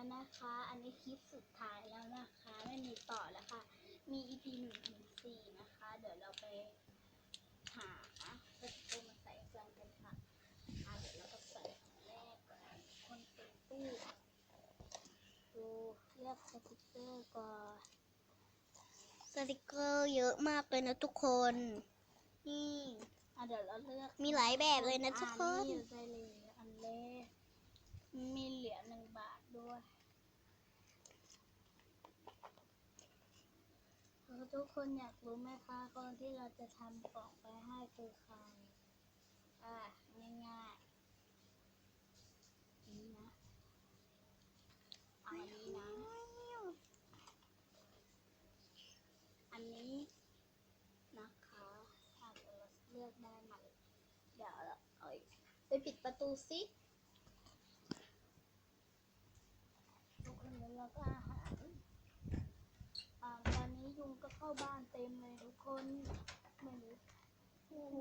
แล้วนะคะ อันนี้คลิปสุดท้ายแล้วนะคะ ไม่มีต่อแล้วค่ะ มี EP หนึ่งถึงสี่นะคะ เดี๋ยวเราไปหาสติกเกอร์มาใส่กันกันค่ะอะเดี๋ยวเราก็ใส่อันแรกก่อนคนเต็มตู้ดูเลือกสติกเกอร์ก่อนสติกเกอร์เยอะมากเลยนะทุกคน นี่อะเดี๋ยวเราเลือกมีหลายแบบเลยนะทุกคนอ่าได้เลยอันแรกมีเหรียญหนึ่งบาทด้วยแล้ว ทุกคนอยากรู้ไหมคะคนที่เราจะทำกล่องไปให้คือใคร อะง่ายๆนี่นะอันนี้นะ อันนี้นะคะอะเราเลือกได้ใหมเดี๋ยวเราเอาไปปิดประตูสิทุกคนเดี๋ยวเราก็อาหารอ่าตอนนี้ยุงก็ เข้าบ้านเต็มเลยทุกคนไม่รู้โอ้โห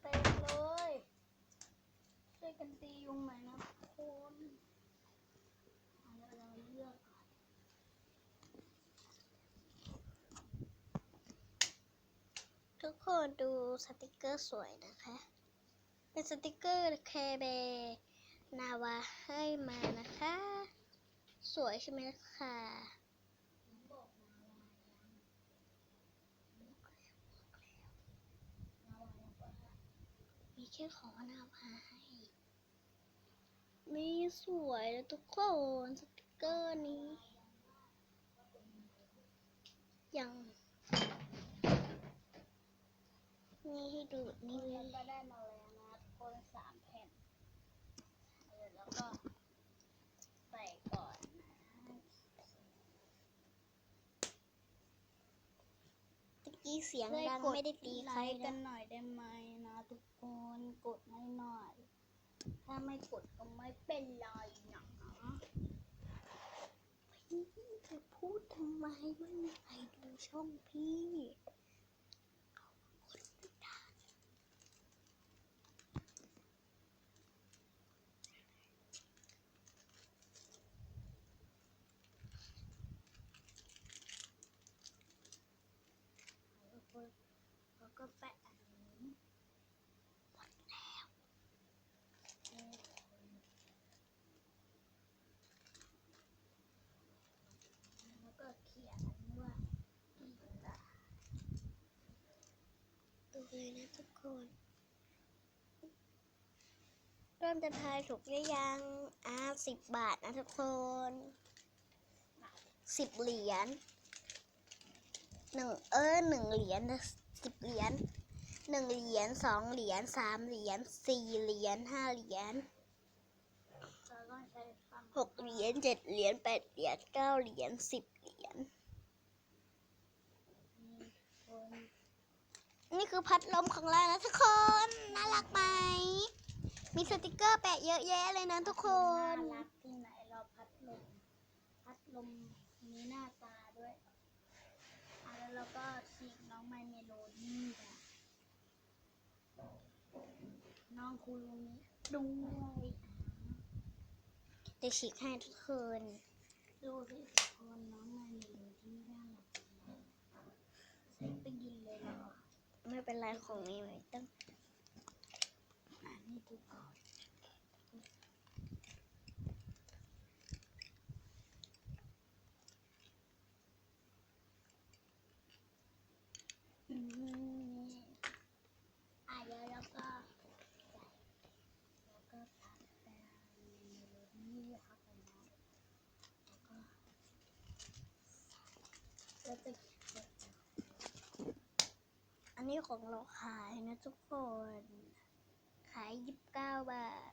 เต็มเลยช่วยกันตียุงหน่อยนะทุกคนอะเราเลือกก่อนทุกคนดูสติกเกอร์สวยนะคะ เป็นสติกเกอร์แคเบนาวาให้มานะคะ สวยใช่ไหมคะ บอกมาว่ามาว่าอย่างก่อนค่ะ มีแค่ของนาวาให้นี่สวยแล้วทุกคนสติกเกอร์นี้ ยังนี่ให้ดูนี่นี่แล้วก็ได้มาแล้วนะทุกคนสามแผ่นเออแล้วก็ใส่ก่อนนะตะกี้เสียงช่วยดังกไม่ได้ตีใครไลค์กันะนหน่อยได้ไหมนะทุกคนกดให้หน่อย ถ้าไม่กดก็ไม่เป็นไรนะพี่จะพูดทำไมไม่มีใครดูช่องพี่คนไม่ได้ ทุกคนแล้วก็แปะอันนี้หมดแล้วแล้วก็เขียนว่าอีตา ดู เลยนะทุกคน เริ่มจะทายถูกหรือยังอ่าสิบบาทนะทุกคนสิบเหรียญหนึ่งเออหนึ่งเหรียญสิบเหรียญหนึ่งเหรียญสองเหรียญสามเหรียญสี่เหรียญห้าเหรียญหกเหรียญเจ็ดเหรียญแปดเหรียญเก้าเหรียญสิบเหรียญ นี้คนนี่คือพัดลมของเรานะทุกคน น่ารักไหม มีสติกเกอร์แปะเยอะแยะเลยนะทุกคน น่ารักที่ไหนเราพัดลม พัดลมมีหน้าตาด้วยอะแล้วเราก็ฉีกน้องไมเมโลดี้ค่ะน้องคูรุมิด้วยเดี๋ยวฉีกให้ทุกคน ดูที่ทุกคนน้องไมเมโลดี้น่ารักใช้ไปกินเลยเหรอ ไม่ เป็นไรของนี้ไม่ต้องอ่านให้ดูก่อนอืมอะเดี๋ยวเราก็ใส่แล้วก็ตัดไปเมโลดี้เข้าไปนะแล้วก็แล้วจะเขียน อันนี้ของเราขายนะทุกคน ขายยี่สิบเก้าบาท